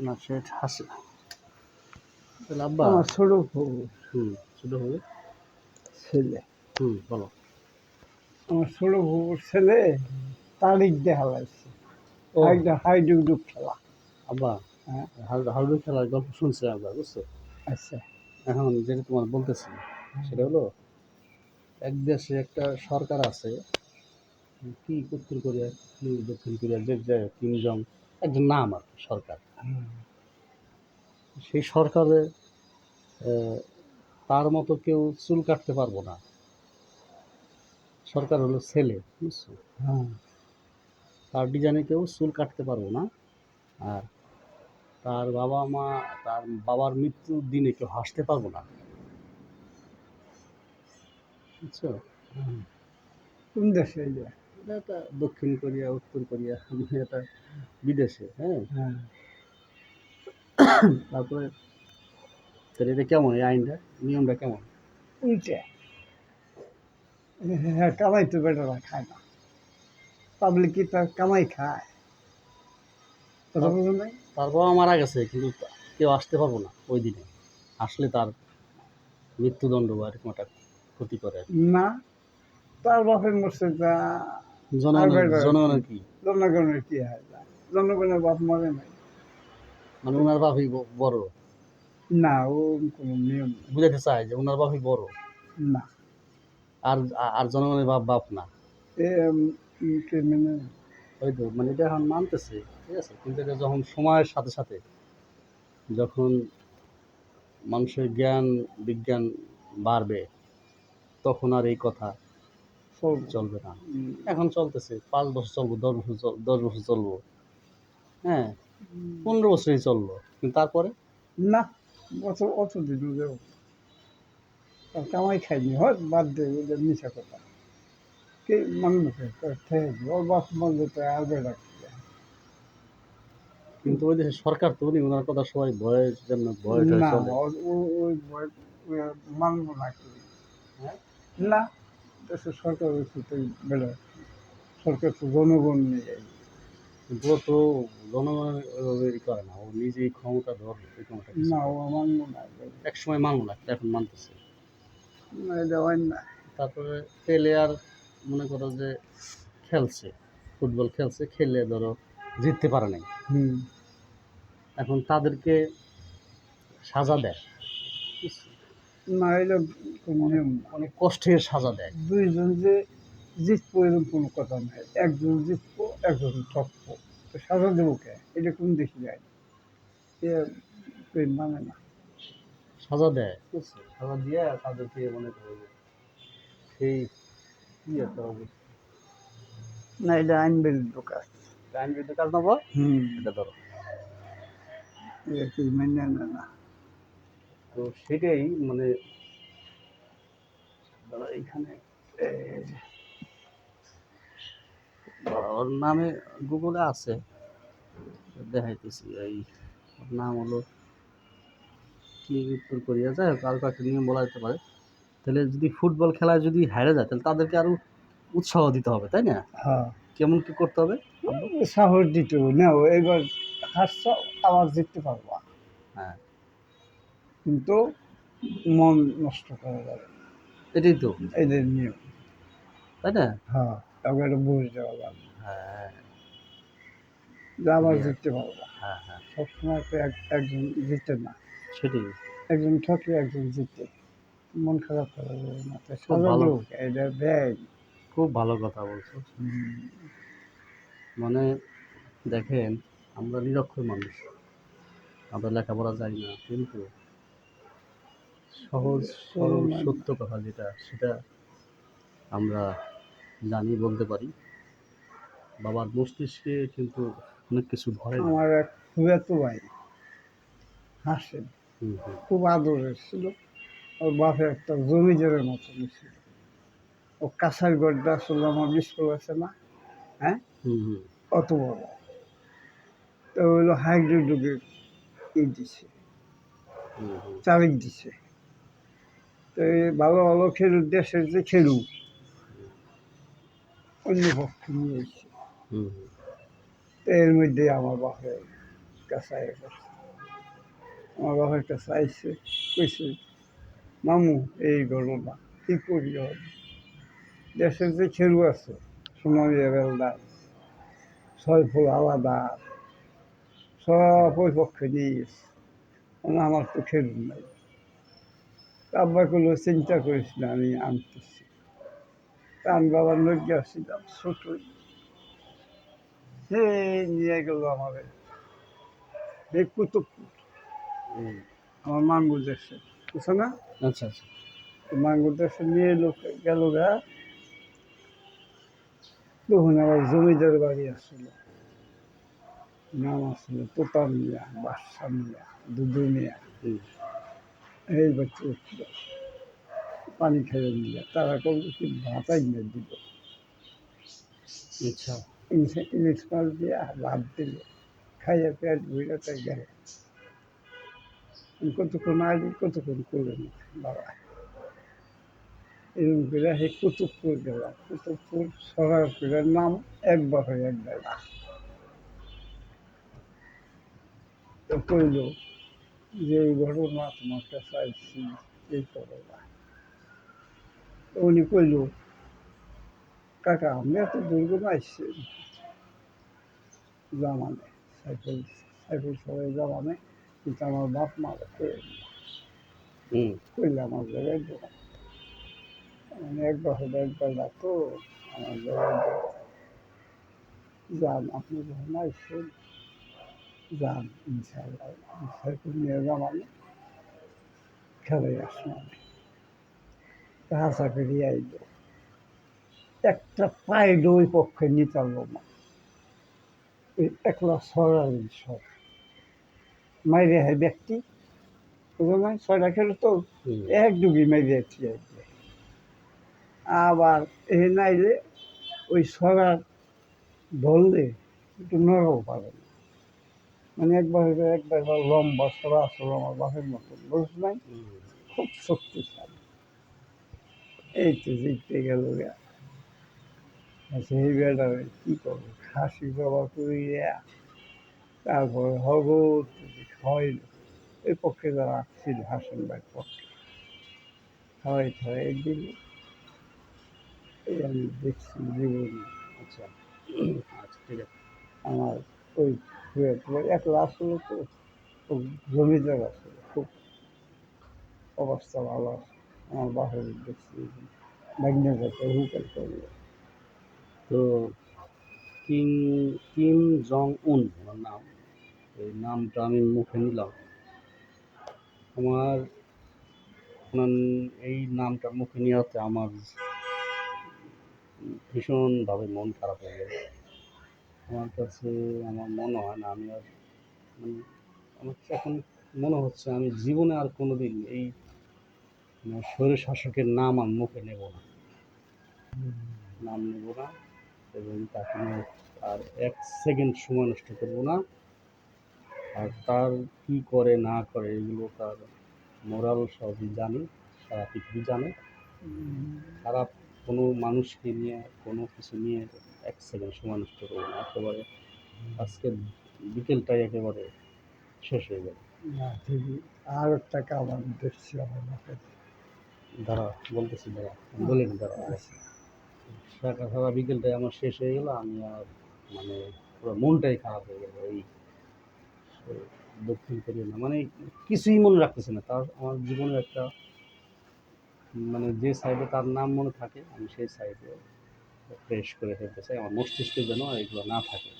না সে হাসে। আব্বা আমার ছোট বউ। হুম ছোট হবে ছেলে। হুম বলো। আমার ছোট বউর ছেলে তারিখ দেখা লাগছে একটা হাইডুডুক খেলা। আব্বা হ্যাঁ। হাউডু খেলার গল্প শুনছি আমরা বুঝছ? আচ্ছা। এখন যেটা তোমার বলতেছি সেটা হলো এক দেশে একটা সরকার আছে কি উত্তর কোরিয়া দক্ষিণ কোরিয়া যে যে কিম জং একজন নাম আর কি সরকার সেই সরকারে তার মতো কেউ চুল কাটতে পারব না। সরকার হলো ছেলে বুঝছ? হ্যাঁ। তার ডিজাইনে কেউ চুল কাটতে পারব না। আর তার বাবা মা তার বাবার মৃত্যুর দিনে কেউ হাসতে পারব না। বুঝছ? কোন দেশে এটা? দক্ষিণ কোরিয়া উত্তর কোরিয়া এটা বিদেশে হ্যাঁ? হ্যাঁ। তারপরে তাহলে এটা কেমন এই আইনটা? নিয়মটা কেমন? উল্টে। হ্যাঁ কামাই তো বেটারা খায় না। পাবলিক কি তার কামাই খায়? কথা নাই? তার বাবা মারা গেছে কিন্তু কেউ আসতে পারব না ওই দিনে। আসলে তার মৃত্যুদণ্ড বা এরকম একটা ক্ষতি করে না তার বাপের মরছে তা জনগণের কি? জনগণের কি হয় জনগণের বাপ মরে নাই। মানে ওনার বাপই বড়? না ও কোনো নিয়ম বুঝাতে যে ওনার বাপই বড়। না। আর আর জনগণের বাপ বাপ না? মেনে? ওই তো মানে এটা এখন মানতেছে ঠিক আছে? কিন্তু এটা যখন সময়ের সাথে সাথে যখন মানুষের জ্ঞান বিজ্ঞান বাড়বে তখন আর এই কথা চলবে। চলবে না। এখন চলতেছে পাঁচ বছর চলবো দশ বছর দশ বছর চলবো। হ্যাঁ পনেরো বছরই চলল কিন্তু তারপরে? না বছর অত দিন কামাই খাইনি হয় বাদ দে ওদের মিশা কথা। কে থেকে ওর মরলে তো আর বেড়া কিন্তু ওই দেশে সরকার তো উনি ওনার কথা সবাই ভয়ের জন্য ভয় না ওই ভয়- মানবো না হ্যাঁ? না দেশের সরকার তো বেড়া সরকার তো জনগণ নিয়ে ও তো ই করে না ও নিজেই ক্ষমতা ধর এই ক্ষমতা না ও মানবো না এক সময় মানবো না এখন মানতেছে। না এটা হয় না তারপরে খেলে আর মনে করো যে খেলছে ফুটবল খেলছে খেলে ধরো জিততে পারে নাই। হুম। এখন তাদেরকে সাজা দেয়? না এটা কোনো অনেক কষ্টের সাজা দেয়। দুইজন যে জিতবো এরকম কোনো কথা নাই। একজন জিতবো একজন ঠকবো। তো সাজা দেবো কে? এটা কোন দেশে যায়? এ এ মানে না। সাজা দেয়। সাজা দিয়ে তাদেরকে মনে করো সেই কি একটা অবস্থা। না এটা আইন বিরুদ্ধ কাজ আইন বিরুদ্ধে কাজ নেব হুম। এটা ধরো। মেনে না। তো সেটাই মানে যে, ওর নামে গুগলে আছে দেখাইতেছি এই ওর নাম হলো কি উত্তর কোরিয়া যায় হোক আর কয়েকটা নিয়ম বলা যেতে পারে। তাহলে যদি ফুটবল খেলায় যদি হারে যায় তাহলে তাদেরকে আরও উৎসাহ দিতে হবে তাই না? হ্যাঁ। কেমন কি করতে হবে? সাহস দিতে হবে না এবার হাসছ আবার জিততে পারবা। হ্যাঁ। কিন্তু মন নষ্ট করা যাবে এটাই তো। এদের নিয়ম। তাই না? হ্যাঁ একবারে বুঝ দেওয়া যাবে হ্যাঁ। যে আবার জিততে পারবা। হ্যাঁ হ্যাঁ। সবসময় তো এক একজন জিতে না। সেটাই। একজন ঠকে একজন জিতে মন খারাপ করা যাবে না। তো ভালো। এটা দেয়। খুব ভালো কথা বলছো। মানে দেখেন আমরা নিরক্ষর মানুষ। আমরা লেখাপড়া জানি না কিন্তু সহজ সরল সত্য কথা যেটা সেটা আমরা জানি বলতে পারি। বাবার মস্তিষ্কে কিন্তু অনেক কিছু ধরে আমার এক ফুয়াতো ভাই হাসেন খুব আদরের ছিল। ওর বাপে একটা জমিদারের মতন ছিল। ও কাঁসার গড্ডা আসলে আমার স্কুল আছে না হ্যাঁ? অত বড়। তো হইল হাইড্রোডুগের ই দিছে। হুম, দিছে। তো এই ভালো ভালো খেলু দেশের যে খেলু অন্য পক্ষ নিয়ে এসে হুম, হুম। তো এর মধ্যে আমার বাপের করছে আমার বাবার কাছে আইসে কইছে মামু এই ঘটনা কী করি ওর? দেশের যে খেরু আছে সোনালি বেলদার ছয় ফুল আলাদা সব ওই পক্ষে নিয়ে গেছে মানে আমার তো খেরু নাই আব্বা করল চিন্তা করিস না আমি আনতেছি। আমি বাবার নদী আসছিলাম ছোটই সে নিয়ে গেল আমাদের এই কুতুবপুর। আমার মাঙ্গুর দেশে। বুঝছ না? আচ্ছা আচ্ছা। মাঙ্গুর দেশে নিয়ে লোক গেল গা। তখন আবার জমিদার বাড়ি আসছিল নাম আসছিল তোতা মিয়া বাদশা মিয়া দুদু মিয়া। এই বাচ্চা পানি খেয়ে নিয়ে তারা করল কি ভাতাই না দিল আচ্ছা। ইলিশ মাছ দিয়ে ভাত দিল। খাইয়ে পেট ভুলে তাই গেল। কতক্ষণ আগে কতক্ষণ করলেন বাবা। এরকম করে সেই কুতুবপুর গেলাম। কুতুবপুর সরারপুরের নাম একবার হয়ে এক জায়গা তো কইল যে এই ঘটনা তোমার কাছে আইসি এই করো না। তো উনি কইল কাকা আমি এত দুর্গম আসছি জামানে সাইকেল সাইকেল সবাই জামানে কিন্তু আমার বাপ মা কইলে আমার জায়গায় মানে এক বছর একবার ডাকতো আমার জায়গায় যান আপনি যখন আসছেন যান ইনশাল্লাহ সাইকেল নিয়ে জামানে খেলে আসলাম আমি হাসা করে আইলো একটা পাইল ওই পক্ষে নিতে পারল না। একলা সরাই সব মাইরে হয় ব্যক্তি। ছয়টা খেলো তো। এক ডুবি যাচ্ছি আবার এ নাইলে ওই সরার ধরলে একটু নরম পাবে না মানে একবার একবার হলো লম্বা সরা আসলে আমার বাপের মতো বুঝছ নাই। খুব শক্তিশালী। এই তো জিততে গেল সেই বেড়াবে কী করব? খাসি বাবা করিয়া তারপরে হগত খাওয়াইল। এই পক্ষে যারা ছিল হাসন ভাই পক্ষে। খাওয়াই খাওয়াই দিল। এই আমি দেখছি জীবন। আচ্ছা। আচ্ছা ঠিক আছে। আমার ওই হয়ে একলা আসলে তো খুব জমিদার আসলে খুব অবস্থা ভালো আছে। আমার বাপের দেখছি ম্যাগনেট আছে হুকেল করল তো কিং কিম জং উন আমার নাম, এই নামটা আমি মুখে নিলাম। আমার এই নামটা মুখে নেওয়াতে আমার ভীষণভাবে মন খারাপ হয়ে গেল। আমার কাছে আমার মনে হয় না আমি আর মানে আমার এখন মনে হচ্ছে আমি জীবনে আর কোনো দিন এই মানে স্বৈর শাসকের নাম আমি মুখে নেব না। নাম নেব না এবং তাকে আর এক সেকেন্ড সময় নষ্ট করব না। আর তার কি করে না করে এগুলো তার মোরাল সবই জানি সারা পৃথিবী জানে। খারাপ কোনো মানুষকে নিয়ে কোনো কিছু নিয়ে এক সেকেন্ড সময় নষ্ট করব না একেবারে আজকে বিকেলটাই একেবারে শেষ হয়ে যাবে। না ঠিকই আর একটা কামান দেখছি আমার বাপের দাঁড়া বলতেছি দাঁড়া বলেন দাঁড়া। সারা সারা বিকেলটাই আমার শেষ হয়ে গেল আমি আর মানে পুরো মনটাই খারাপ হয়ে গেল এই দক্ষিণ কোরিয়া না মানে কিছুই মনে রাখতেছে না। তার আমার জীবনের একটা মানে যে সাইডে তার নাম মনে থাকে আমি সেই সাইডে ফ্রেশ করে ফেলতে চাই। আমার মস্তিষ্কে যেন এগুলো না থাকে।